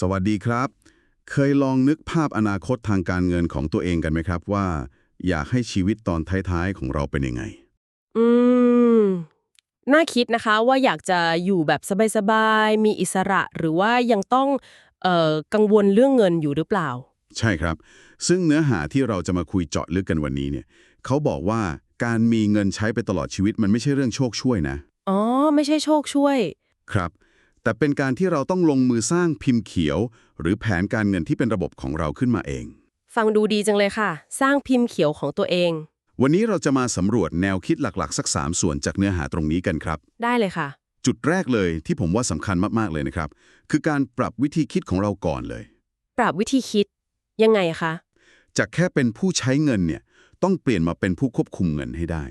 สวัสดีครับ เคยลองนึกภาพอนาคตทางการเงินของตัวเองกันไหมครับว่า อยากให้ชีวิตตอนท้ายๆของเราเป็นยังไง อืม น่าคิดนะคะว่าอยากจะอยู่แบบสบายๆ มีอิสระหรือว่ายังต้องเอ่อกังวลเรื่องเงินอยู่หรือเปล่า ใช่ครับ ซึ่งเนื้อหาที่เราจะมาคุยเจาะลึกกันวันนี้เนี่ยเขาบอกว่าการมีเงินใช้ไปตลอดชีวิตมันไม่ใช่เรื่องโชคช่วยนะ อ๋อ ไม่ใช่โชคช่วย ครับ แต่เป็นการที่เราต้องลงมือสร้างพิมพ์เขียว หรือแผนการเงินที่เป็นระบบของเราขึ้นมาเอง ฟังดูดีจังเลยค่ะ สร้างพิมพ์เขียวของตัวเอง วันนี้เราจะมาสำรวจแนวคิดหลักๆ สักสามส่วนจากเนื้อหาตรงนี้กันครับ ได้เลยค่ะ จุดแรกเลยที่ผมว่าสำคัญมากๆเลยนะครับ คือการปรับวิธีคิดของเราก่อนเลย ปรับวิธีคิด ยังไงคะจากแค่เป็นผู้ใช้เงินเนี่ยต้องเปลี่ยนมาเป็นผู้ควบคุมเงินให้ได้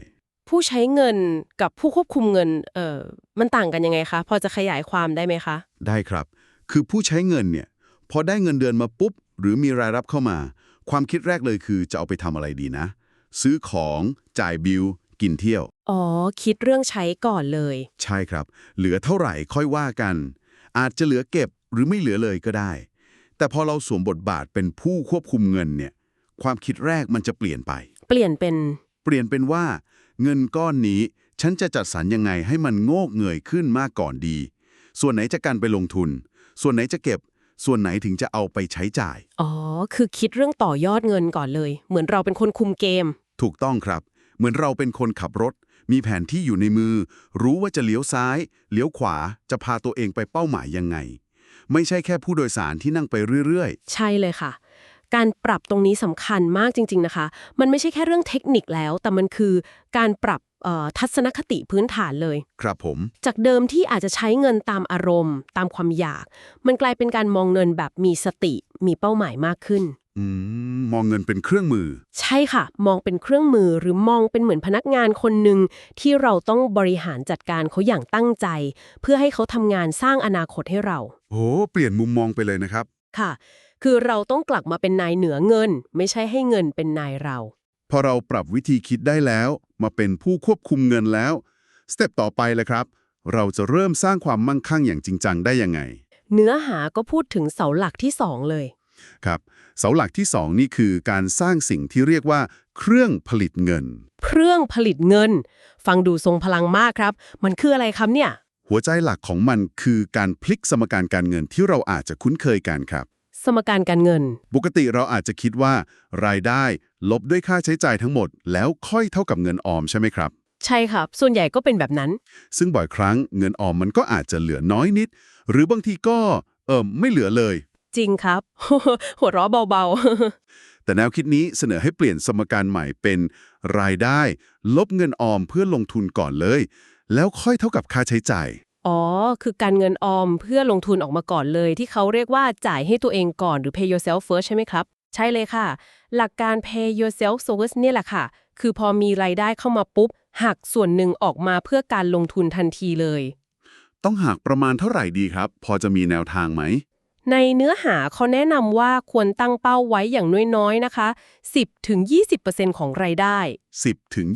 ผู้ใช้เงินกับผู้ควบคุมเงินเอ่อมันต่างกันยังไงคะพอจะขยายความได้ไหมคะ ได้ครับ คือผู้ใช้เงินเนี่ยพอได้เงินเดือนมาปุ๊บ หรือมีรายรับเข้ามา ความคิดแรกเลยคือจะเอาไปทำอะไรดีนะ ซื้อของจ่ายบิลกินเที่ยว อ๋อ คิดเรื่องใช้ก่อนเลย ใช่ครับ เหลือเท่าไหร่ค่อยว่ากัน อาจจะเหลือเก็บหรือไม่เหลือเลยก็ได้ แต่พอเราสวมบทบาทเป็นผู้ควบคุมเงินเนี่ย ความคิดแรกมันจะเปลี่ยนไป เปลี่ยนเป็น เปลี่ยนเป็นว่า เงินก้อนนี้ฉันจะจัดสรรยังไงให้มันโงกเงยขึ้นมากก่อนดี ส่วนไหนจะการไปลงทุน ส่วนไหนจะเก็บ ส่วนไหนถึงจะเอาไปใช้จ่าย อ๋อ คือคิดเรื่องต่อยอดเงินก่อนเลย เหมือนเราเป็นคนคุมเกม ถูกต้องครับ เหมือนเราเป็นคนขับรถ มีแผนที่อยู่ในมือ รู้ว่าจะเลี้ยวซ้าย เลี้ยวขวา จะพาตัวเองไปเป้าหมายยังไง ไม่ใช่แค่ผู้โดยสารที่นั่งไปเรื่อยใช่เลยค่ะ การปรับตรงนี้สำคัญมากจริง ๆนะคะ มันไม่ใช่แค่เรื่องเทคนิคแล้ว แต่มันคือการปรับเอ่อทัศนคติพื้นฐานเลยๆครับผม จากเดิมที่อาจจะใช้เงินตามอารมณ์ ตามความอยาก มันกลายเป็นการมองเงินแบบมีสติ มีเป้าหมายมากขึ้นอืมมองเงินเป็นเครื่องมือ ใช่ค่ะ มองเป็นเครื่องมือหรือมองเป็นเหมือนพนักงานคนหนึ่งที่เราต้องบริหารจัดการเขาอย่างตั้งใจ เพื่อให้เขาทำงานสร้างอนาคตให้เรา โอ้เปลี่ยนมุมมองไปเลยนะครับ ค่ะ คือเราต้องกลับมาเป็นนายเหนือเงิน ไม่ใช่ให้เงินเป็นนายเรา พอเราปรับวิธีคิดได้แล้ว มาเป็นผู้ควบคุมเงินแล้วสเต็ปต่อไปเลยครับ เราจะเริ่มสร้างความมั่งคั่งอย่างจริงจังได้ยังไง เนื้อหาก็พูดถึงเสาหลักที่สองเลย ครับ เสาหลักที่สองนี่คือการสร้างสิ่งที่เรียกว่า เครื่องผลิตเงิน เครื่องผลิตเงิน ฟังดูทรงพลังมากครับ มันคืออะไรครับเนี่ย หัวใจหลักของมันคือการพลิกสมการการเงินที่เราอาจจะคุ้นเคยกันครับ สมการการเงิน ปกติเราอาจจะคิดว่า รายได้ลบด้วยค่าใช้จ่ายทั้งหมด แล้วค่อยเท่ากับเงินออมใช่ไหมครับ ใช่ครับ ส่วนใหญ่ก็เป็นแบบนั้น ซึ่งบ่อยครั้งเงินออมมันก็อาจจะเหลือน้อยนิด หรือบางทีก็เออไม่เหลือเลย จริงครับ หัวเราะเบาแต่แนวคิดนี้เสนอให้เปลี่ยนสมการใหม่เป็น รายได้ ลบเงินออมเพื่อลงทุนก่อนเลย แล้วค่อยเท่ากับค่าใช้จ่ายๆ อ๋อ คือการเงินออมเพื่อลงทุนออกมาก่อนเลย ที่เขาเรียกว่าจ่ายให้ตัวเองก่อนหรือ pay yourself first ใช่ไหมครับ ใช่เลยค่ะ หลักการ pay yourself first เนี่ยแหละค่ะ คือพอมีรายได้เข้ามาปุ๊บ หักส่วนหนึ่งออกมาเพื่อการลงทุนทันทีเลย ต้องหักประมาณเท่าไหร่ดีครับ พอจะมีแนวทางไหม ในเนื้อหาเขาแนะนำว่าควรตั้งเป้าไว้อย่างน้อยๆนะคะ 10-20%ของรายได้ 10ถึง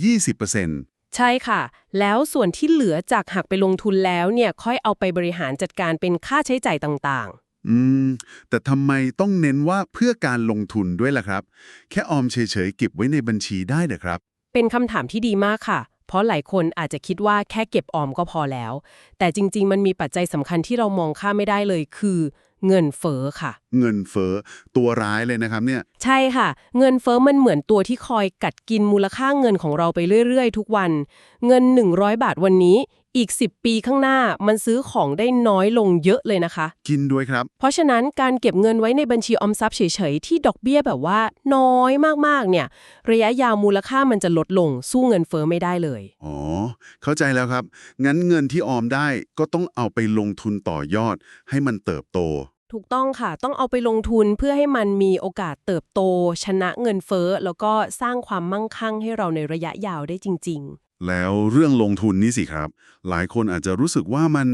20% ใช่ค่ะ แล้วส่วนที่เหลือจากหักไปลงทุนแล้วเนี่ยค่อยเอาไปบริหารจัดการเป็นค่าใช้จ่ายต่างอืม แต่ทำไมต้องเน้นว่าเพื่อการลงทุนด้วยล่ะครับ แค่ออมเฉยๆเก็บไว้ในบัญชีได้เหรอครับๆเป็นคำถามที่ดีมากค่ะ เพราะหลายคนอาจจะคิดว่าแค่เก็บออมก็พอแล้ว แต่จริงๆ มันมีปัจจัยสำคัญที่เรามองข้ามไม่ได้เลยคือ เงินเฟ้อค่ะ เงินเฟ้อตัวร้ายเลยนะครับเนี่ย ใช่ค่ะ เงินเฟ้อมันเหมือนตัวที่คอยกัดกินมูลค่าเงินของเราไปเรื่อย ๆ ทุกวัน เงิน 100 บาทวันนี้อีก 10 ปีข้างหน้ามันซื้อของได้น้อยลงเยอะเลยนะคะ กินด้วยครับ เพราะฉะนั้นการเก็บเงินไว้ในบัญชีออมทรัพย์เฉยๆ ที่ดอกเบี้ยแบบว่าน้อยมากๆเนี่ย ระยะยาวมูลค่ามันจะลดลงสู้เงินเฟ้อไม่ได้เลย อ๋อ เข้าใจแล้วครับ งั้นเงินที่ออมได้ก็ต้องเอาไปลงทุนต่อยอดให้มันเติบโต ถูกต้องค่ะ ต้องเอาไปลงทุนเพื่อให้มันมีโอกาสเติบโต ชนะเงินเฟ้อ แล้วก็สร้างความมั่งคั่งให้เราในระยะยาวได้จริง ๆ แล้วเรื่องลงทุนนี่สิครับ หลายคนอาจจะรู้สึกว่ามัน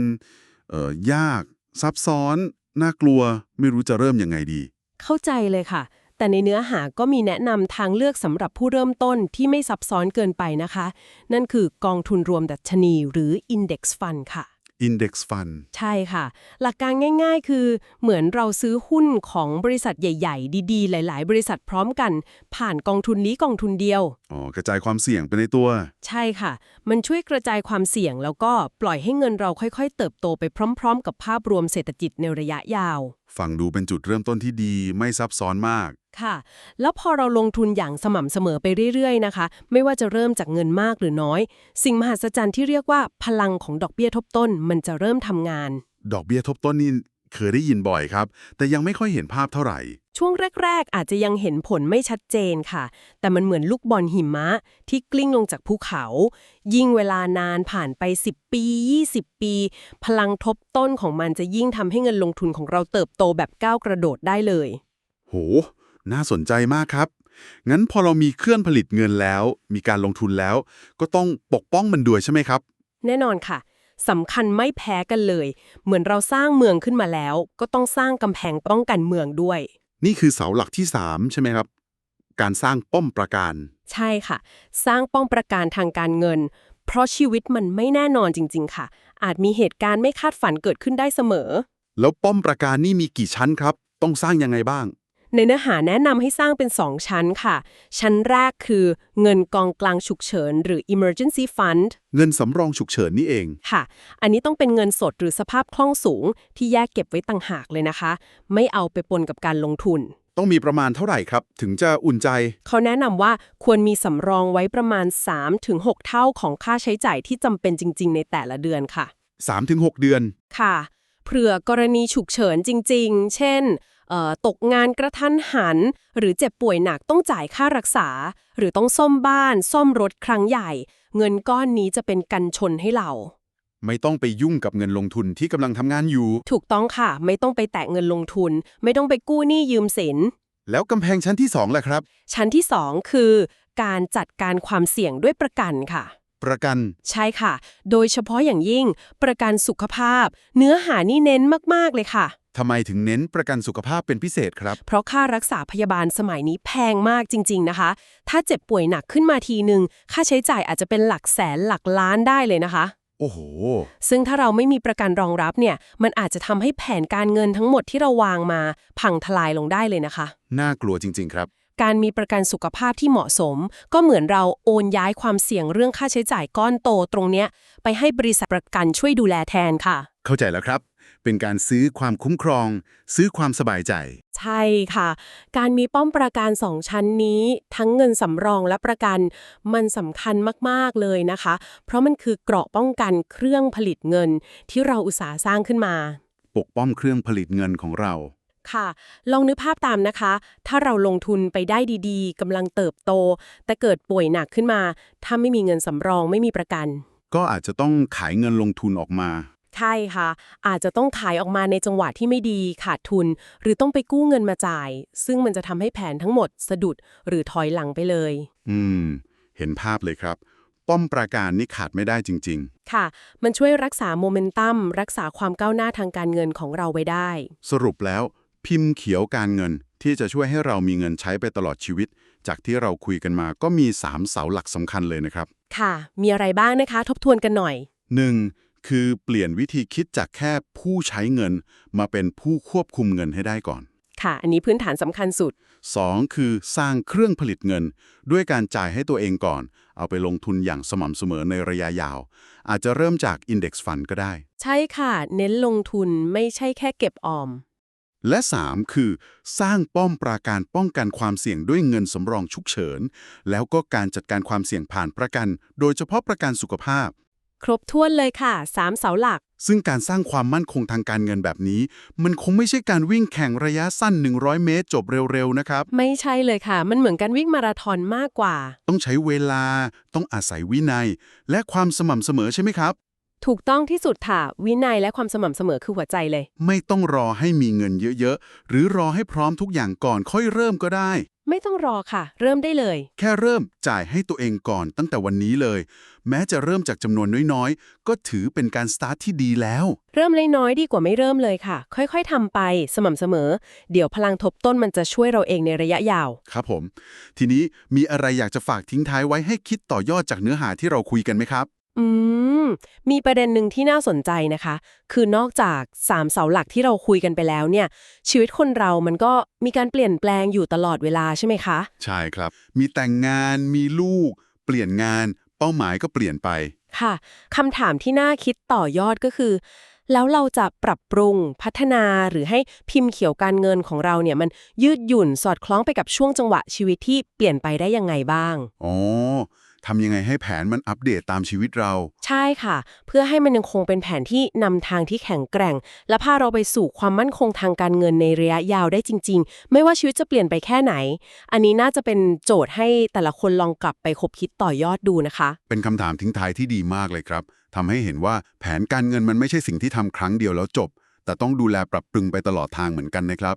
เอ่อยากซับซ้อน น่ากลัวไม่รู้จะเริ่มยังไงดี เข้าใจเลยค่ะ แต่ในเนื้อหาก็มีแนะนำทางเลือกสำหรับผู้เริ่มต้นที่ไม่ซับซ้อนเกินไปนะคะ นั่นคือกองทุนรวมดัชนีหรือ Index Fund ค่ะ Index Fund ใช่ค่ะ หลักการง่ายๆ คือเหมือนเราซื้อหุ้นของบริษัทใหญ่ ๆ ดีๆ หลาย ๆ บริษัทพร้อมกัน ผ่านกองทุนนี้กองทุนเดียว อ๋อ กระจายความเสี่ยงไปในตัว ใช่ค่ะ มันช่วยกระจายความเสี่ยง แล้วก็ปล่อยให้เงินเราค่อย ๆ เติบโตไปพร้อม ๆ กับภาพรวมเศรษฐกิจในระยะยาว ฟังดูเป็นจุดเริ่มต้นที่ดีไม่ซับซ้อนมาก ค่ะ แล้วพอเราลงทุนอย่างสม่ำเสมอไปเรื่อยๆนะคะ ไม่ว่าจะเริ่มจากเงินมากหรือน้อย สิ่งมหัศจรรย์ที่เรียกว่าพลังของดอกเบี้ยทบต้น มันจะเริ่มทำงาน ดอกเบี้ยทบต้นนี่เคยได้ยินบ่อยครับ แต่ยังไม่ค่อยเห็นภาพเท่าไหร่ ช่วงแรก ๆ อาจจะยังเห็นผลไม่ชัดเจนค่ะ แต่มันเหมือนลูกบอลหิมะ ที่กลิ้งลงจากภูเขา ยิ่งเวลานานผ่านไป 10 ปี 20 ปี พลังทบต้นของมันจะยิ่งทำให้เงินลงทุนของเราเติบโตแบบก้าวกระโดดได้เลย โห น่าสนใจมากครับ งั้นพอเรามีเครื่องผลิตเงินแล้ว มีการลงทุนแล้ว ก็ต้องปกป้องมันด้วยใช่ไหมครับ แน่นอนค่ะสำคัญไม่แพ้กันเลย เหมือนเราสร้างเมืองขึ้นมาแล้ว ก็ต้องสร้างกำแพงป้องกันเมืองด้วย นี่คือเสาหลักที่ 3 ใช่ไหมครับ การสร้างป้อมปราการ ใช่ค่ะ สร้างป้องประการทางการเงิน เพราะชีวิตมันไม่แน่นอนจริง ๆ ค่ะ อาจมีเหตุการณ์ไม่คาดฝันเกิดขึ้นได้เสมอ แล้วป้อมปราการนี่มีกี่ชั้นครับ ต้องสร้างยังไงบ้าง ในเนื้อหาแนะนำให้สร้างเป็น 2 ชั้นค่ะ ชั้นแรกคือเงินกองกลางฉุกเฉิน หรือ emergency fund เงินสำรองฉุกเฉินนี่เอง ค่ะ อันนี้ต้องเป็นเงินสดหรือสภาพคล่องสูง ที่แยกเก็บไว้ต่างหากเลยนะคะ ไม่เอาไปปนกับการลงทุน ต้องมีประมาณเท่าไหร่ครับ ถึงจะอุ่นใจ เขาแนะนำว่าควรมีสำรองไว้ประมาณ 3-6 เท่าของค่าใช้จ่ายที่จำเป็นจริง ๆ ในแต่ละเดือนค่ะ 3-6 เดือน ค่ะเผื่อกรณีฉุกเฉินจริง ๆ เช่นเอ่อ ตกงานกระทันหัน หรือเจ็บป่วยหนักต้องจ่ายค่ารักษา หรือต้องซ่อมบ้าน ซ่อมรถครั้งใหญ่ เงินก้อนนี้จะเป็นกันชนให้เรา ไม่ต้องไปยุ่งกับเงินลงทุนที่กำลังทำงานอยู่ ถูกต้องค่ะ ไม่ต้องไปแตะเงินลงทุน ไม่ต้องไปกู้หนี้ยืมสิน แล้วกำแพงชั้นที่2แหละครับ ชั้นที่2คือ การจัดการความเสี่ยงด้วยประกันค่ะ ประกัน ใช่ค่ะ โดยเฉพาะอย่างยิ่ง ประกันสุขภาพ เนื้อหานี่เน้นมากๆเลยค่ะ ทำไมถึงเน้นประกันสุขภาพเป็นพิเศษครับ เพราะค่ารักษาพยาบาลสมัยนี้แพงมากจริง ๆนะคะ ถ้าเจ็บป่วยหนักขึ้นมาทีหนึ่งค่าใช้จ่ายอาจจะเป็นหลักแสนหลักล้านได้เลยนะคะ โอ้โห ซึ่งถ้าเราไม่มีประกันรองรับเนี่ย มันอาจจะทำให้แผนการเงินทั้งหมดที่เราวางมาพังทลายลงได้เลยนะคะ น่ากลัวจริง ๆ ครับ การมีประกันสุขภาพที่เหมาะสม ก็เหมือนเราโอนย้ายความเสี่ยงเรื่องค่าใช้จ่ายก้อนโตตรงเนี้ยไปให้บริษัทประกันช่วยดูแลแทนค่ะ เข้าใจแล้วครับ เป็นการซื้อความคุ้มครอง ซื้อความสบายใจ ใช่ค่ะ การมีป้อมประกันสองชั้นนี้ ทั้งเงินสำรองและประกัน มันสำคัญมาก ๆ เลยนะคะ เพราะมันคือเกราะป้องกันเครื่องผลิตเงินที่เราอุตสาห์สร้างขึ้นมา ปกป้องเครื่องผลิตเงินของเราค่ะ ลองนึกภาพตามนะคะ ถ้าเราลงทุนไปได้ดีๆกำลังเติบโต แต่เกิดป่วยหนักขึ้นมา ถ้าไม่มีเงินสำรองไม่มีประกัน ก็อาจจะต้องขายเงินลงทุนออกมา ใช่ค่ะ อาจจะต้องขายออกมาในจังหวะที่ไม่ดีขาดทุน หรือต้องไปกู้เงินมาจ่าย ซึ่งมันจะทำให้แผนทั้งหมดสะดุดหรือถอยหลังไปเลย อืม เห็นภาพเลยครับ ป้อมปราการนี่ขาดไม่ได้จริง ค่ะ มันช่วยรักษาโมเมนตัมรักษาความก้าวหน้าทางการเงินของเราไว้ได้ ๆ สรุปแล้ว พิมพ์เขียวการเงินที่จะช่วยให้เรามีเงินใช้ไปตลอดชีวิต จากที่เราคุยกันมาก็มี 3 เสาหลักสำคัญเลยนะครับ ค่ะ มีอะไรบ้างนะคะ ทบทวนกันหน่อย 1. คือเปลี่ยนวิธีคิดจากแค่ผู้ใช้เงิน มาเป็นผู้ควบคุมเงินให้ได้ก่อน ค่ะ อันนี้พื้นฐานสำคัญสุด 2. คือสร้างเครื่องผลิตเงิน ด้วยการจ่ายให้ตัวเองก่อน เอาไปลงทุนอย่างสม่ำเสมอในระยะยาว อาจจะเริ่มจาก Index Fund ก็ได้ ใช่ค่ะ เน้นลงทุนไม่ใช่แค่เก็บออม และ 3. คือ สร้างป้อมปราการป้องกันความเสี่ยงด้วยเงินสำรองฉุกเฉิน แล้วก็การจัดการความเสี่ยงผ่านประกัน โดยเฉพาะประกันสุขภาพ ครบถ้วนเลยค่ะสามเสาหลัก ซึ่งการสร้างความมั่นคงทางการเงินแบบนี้ มันคงไม่ใช่การวิ่งแข่งระยะสั้น 100 เมตร จบเร็วๆนะครับ ไม่ใช่เลยค่ะ มันเหมือนการวิ่งมาราธอนมากกว่า ต้องใช้เวลา ต้องอาศัยวินัย และความสม่ำเสมอใช่ไหมครับ ถูกต้องที่สุดค่ะ วินัยและความสม่ำเสมอคือหัวใจเลย ไม่ต้องรอให้มีเงินเยอะๆ หรือรอให้พร้อมทุกอย่างก่อนค่อยเริ่มก็ได้ ไม่ต้องรอค่ะ เริ่มได้เลย แค่เริ่มจ่ายให้ตัวเองก่อนตั้งแต่วันนี้เลย แม้จะเริ่มจากจำนวนน้อยๆ ก็ถือเป็นการสตาร์ทที่ดีแล้ว เริ่มเล็กน้อยดีกว่าไม่เริ่มเลยค่ะ ค่อยๆทำไปสม่ำเสมอ เดี๋ยวพลังทบต้นมันจะช่วยเราเองในระยะยาว ครับผม ทีนี้มีอะไรอยากจะฝากทิ้งท้ายไว้ให้คิดต่อยอดจากเนื้อหาที่เราคุยกันไหมครับ อืม มีประเด็นหนึ่งที่น่าสนใจนะคะ คือนอกจากสามเสาหลักที่เราคุยกันไปแล้วเนี่ย ชีวิตคนเรามันก็มีการเปลี่ยนแปลงอยู่ตลอดเวลาใช่ไหมคะ ใช่ครับ มีแต่งงานมีลูก เปลี่ยนงาน เป้าหมายก็เปลี่ยนไป ค่ะคำถามที่น่าคิดต่อยอดก็คือ แล้วเราจะปรับปรุงพัฒนาหรือให้พิมพ์เขียวการเงินของเราเนี่ยมันยืดหยุ่นสอดคล้องไปกับช่วงจังหวะชีวิตที่เปลี่ยนไปได้ยังไงบ้าง อ๋อ ทำยังไงให้แผนมันอัปเดตตามชีวิตเรา ใช่ค่ะ เพื่อให้มันยังคงเป็นแผนที่นำทางที่แข็งแกร่ง และพาเราไปสู่ความมั่นคงทางการเงินในระยะยาวได้จริง ๆ ไม่ว่าชีวิตจะเปลี่ยนไปแค่ไหน อันนี้น่าจะเป็นโจทย์ให้แต่ละคนลองกลับไปคบคิดต่อยอดดูนะคะ เป็นคำถามทิ้งท้ายที่ดีมากเลยครับทำให้เห็นว่าแผนการเงินมันไม่ใช่สิ่งที่ทำครั้งเดียวแล้วจบ แต่ต้องดูแลปรับปรุงไปตลอดทางเหมือนกันนะครับ